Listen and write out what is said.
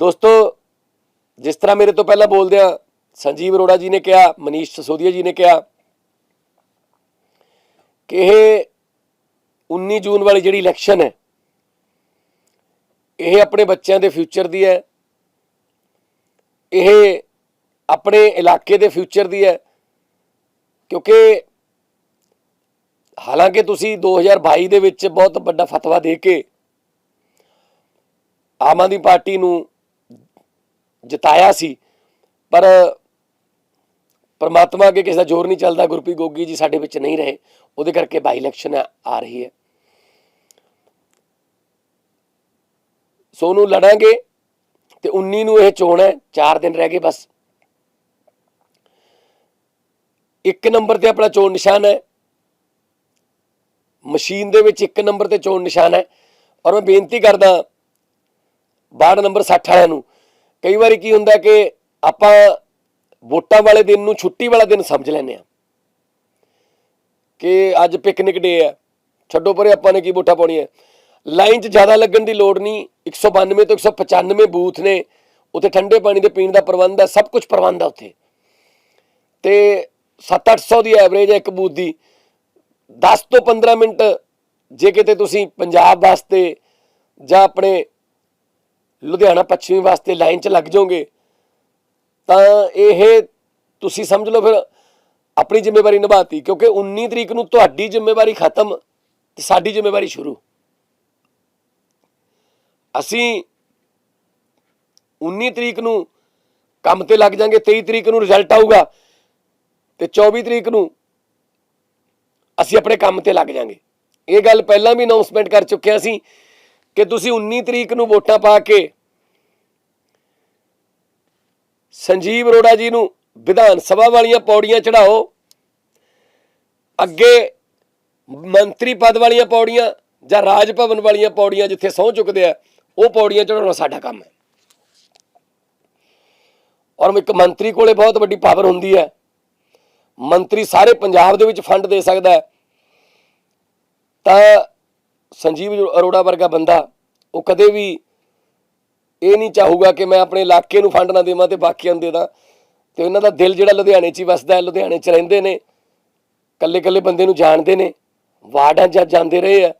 ਦੋਸਤੋ, ਜਿਸ ਤਰ੍ਹਾਂ ਮੇਰੇ ਤੋਂ ਪਹਿਲਾਂ ਬੋਲਦਿਆਂ ਸੰਜੀਵ ਅਰੋੜਾ ਜੀ ਨੇ ਕਿਹਾ, ਮਨੀਸ਼ ਸਸੋਦੀਆ ਜੀ ਨੇ ਕਿਹਾ ਕਿ ਇਹ 19 ਜੂਨ ਵਾਲੀ ਜਿਹੜੀ ਇਲੈਕਸ਼ਨ ਹੈ, ਇਹ ਆਪਣੇ ਬੱਚਿਆਂ ਦੇ ਫਿਊਚਰ ਦੀ ਹੈ, ਇਹ ਆਪਣੇ ਇਲਾਕੇ ਦੇ ਫਿਊਚਰ ਦੀ ਹੈ, ਕਿਉਂਕਿ ਹਾਲਾਂਕਿ ਤੁਸੀਂ 2022 ਦੇ ਵਿੱਚ ਬਹੁਤ ਵੱਡਾ ਫਤਵਾ ਦੇ ਕੇ ਆਮ ਆਦਮੀ ਪਾਰਟੀ ਨੂੰ ਜਿਤਾਇਆ ਸੀ। ਪਰ ਪਰਮਾਤਮਾ ਅੱਗੇ ਕਿਸੇ ਦਾ ਜ਼ੋਰ ਨਹੀਂ ਚੱਲਦਾ, ਗੁਰਪ੍ਰੀਤ ਗੋਗੀ ਜੀ ਸਾਡੇ ਵਿੱਚ ਨਹੀਂ ਰਹੇ। ਉਹਦੇ ਕਰਕੇ ਬਾਈ ਇਲੈਕਸ਼ਨ ਆ ਰਹੀ ਹੈ। ਸੋ ਨੂੰ ਲੜਾਂਗੇ ਤੇ 19 ਨੂੰ ਇਹ ਚੋਣ ਹੈ 4 ਦਿਨ ਰਹਿ ਗਏ ਬਸ। ਇੱਕ ਨੰਬਰ ਤੇ ਆਪਣਾ ਚੋਣ ਨਿਸ਼ਾਨ ਹੈ। ਮਸ਼ੀਨ ਦੇ ਵਿੱਚ ਇੱਕ ਨੰਬਰ ਤੇ ਚੋਣ ਨਿਸ਼ਾਨ ਹੈ। ਔਰ ਮੈਂ ਬੇਨਤੀ ਕਰਦਾ, ਵਾਰਡ ਨੰਬਰ 60 ਵਾਲਿਆਂ ਨੂੰ ਕਈ ਵਾਰੀ ਕੀ ਹੁੰਦਾ ਕਿ ਆਪਾਂ ਵੋਟਾਂ ਵਾਲੇ ਦਿਨ ਨੂੰ ਛੁੱਟੀ ਵਾਲਾ ਦਿਨ ਸਮਝ ਲੈਂਦੇ ਆ ਕਿ ਅੱਜ ਪਿਕਨਿਕ ਡੇ ਹੈ, ਛੱਡੋ ਪਰੇ ਆਪਾਂ ਨੇ ਕੀ ਵੋਟਾਂ ਪਾਉਣੀਆਂ ਲਾਈਨ 'ਚ ਜ਼ਿਆਦਾ ਲੱਗਣ ਦੀ ਲੋੜ ਨਹੀਂ 192 ਤੋਂ 195 ਬੂਥ ਨੇ, ਉੱਥੇ ਠੰਡੇ ਪਾਣੀ ਦੇ ਪੀਣ ਦਾ ਪ੍ਰਬੰਧ ਹੈ, ਸਭ ਕੁਝ ਪ੍ਰਬੰਧ ਹੈ ਉੱਥੇ। ਤੇ 7-800 ਦੀ ਐਵਰੇਜ ਹੈ ਇੱਕ ਬੂਥ ਦੀ। 10 ਤੋਂ 15 ਮਿੰਟ ਜੇ ਕਿਤੇ ਤੁਸੀਂ ਪੰਜਾਬ ਵਾਸਤੇ ਜਾਂ ਆਪਣੇ ਲੁਧਿਆਣਾ ਪੱਛਮੀ ਵਾਸਤੇ ਲਾਈਨ 'ਚ ਲੱਗ ਜਾਓਗੇ, ਤਾਂ ਇਹ ਤੁਸੀਂ ਸਮਝ ਲਓ ਫਿਰ ਆਪਣੀ ਜ਼ਿੰਮੇਵਾਰੀ ਨਿਭਾਤੀ, ਕਿਉਂਕਿ 19 ਤਰੀਕ ਨੂੰ ਤੁਹਾਡੀ ਜ਼ਿੰਮੇਵਾਰੀ ਖਤਮ ਤੇ ਸਾਡੀ ਜ਼ਿੰਮੇਵਾਰੀ ਸ਼ੁਰੂ। ਅਸੀਂ 19 ਤਰੀਕ ਨੂੰ ਕੰਮ ਤੇ ਲੱਗ ਜਾਾਂਗੇ 23 ਤਰੀਕ ਨੂੰ ਰਿਜ਼ਲਟ ਆਊਗਾ ਤੇ 24 ਤਰੀਕ ਨੂੰ ਅਸੀਂ ਆਪਣੇ ਕੰਮ ਤੇ ਲੱਗ ਜਾਾਂਗੇ। ਇਹ ਗੱਲ ਪਹਿਲਾਂ ਵੀ ਅਨਾਉਂਸਮੈਂਟ ਕਰ ਚੁੱਕਿਆ ਸੀ ਕਿ ਤੁਸੀਂ 19 ਤਰੀਕ ਨੂੰ ਵੋਟਾਂ ਪਾ ਕੇ ਸੰਜੀਵ ਅਰੋੜਾ ਜੀ ਨੂੰ ਵਿਧਾਨ ਸਭਾ ਵਾਲੀਆਂ ਪੌੜੀਆਂ ਚੜਾਓ ਅੱਗੇ ਮੰਤਰੀ ਪਦ ਵਾਲੀਆਂ ਪੌੜੀਆਂ ਜਾਂ ਰਾਜ ਭਵਨ ਵਾਲੀਆਂ ਪੌੜੀਆਂ ਜਿੱਥੇ ਸਹੁੰ ਚੁੱਕਦੇ ਆ, ਉਹ ਪੌੜੀਆਂ ਚੜਾਉਣਾ ਸਾਡਾ ਕੰਮ ਹੈ। ਔਰ ਇੱਕ ਮੰਤਰੀ ਕੋਲੇ ਬਹੁਤ ਵੱਡੀ ਪਾਵਰ ਹੁੰਦੀ ਹੈ। ਮੰਤਰੀ ਸਾਰੇ ਪੰਜਾਬ ਦੇ ਵਿੱਚ ਫੰਡ ਦੇ ਸਕਦਾ ਹੈ। ਤਾਂ ਸੰਜੀਵ ਅਰੋੜਾ ਵਰਗਾ ਬੰਦਾ, ਉਹ ਕਦੇ ਵੀ ਇਹ ਨਹੀਂ ਚਾਹੂਗਾ ਕਿ ਮੈਂ ਆਪਣੇ ਇਲਾਕੇ ਨੂੰ ਫੰਡ ਨਾ ਦੇਵਾਂ ਤੇ ਬਾਕੀਆਂ ਨੂੰ ਦੇ ਦਾਂ। ਤੇ ਉਹਨਾਂ ਦਾ ਦਿਲ ਜਿਹੜਾ ਲੁਧਿਆਣੇ 'ਚ ਹੀ ਵਸਦਾ ਹੈ, ਲੁਧਿਆਣੇ 'ਚ ਰਹਿੰਦੇ ਨੇ ਕੱਲੇ ਕੱਲੇ ਬੰਦੇ ਨੂੰ ਜਾਣਦੇ ਨੇ, ਵਾਰਡਾਂ 'ਚ ਜਾਂਦੇ ਰਹੇ ਆ।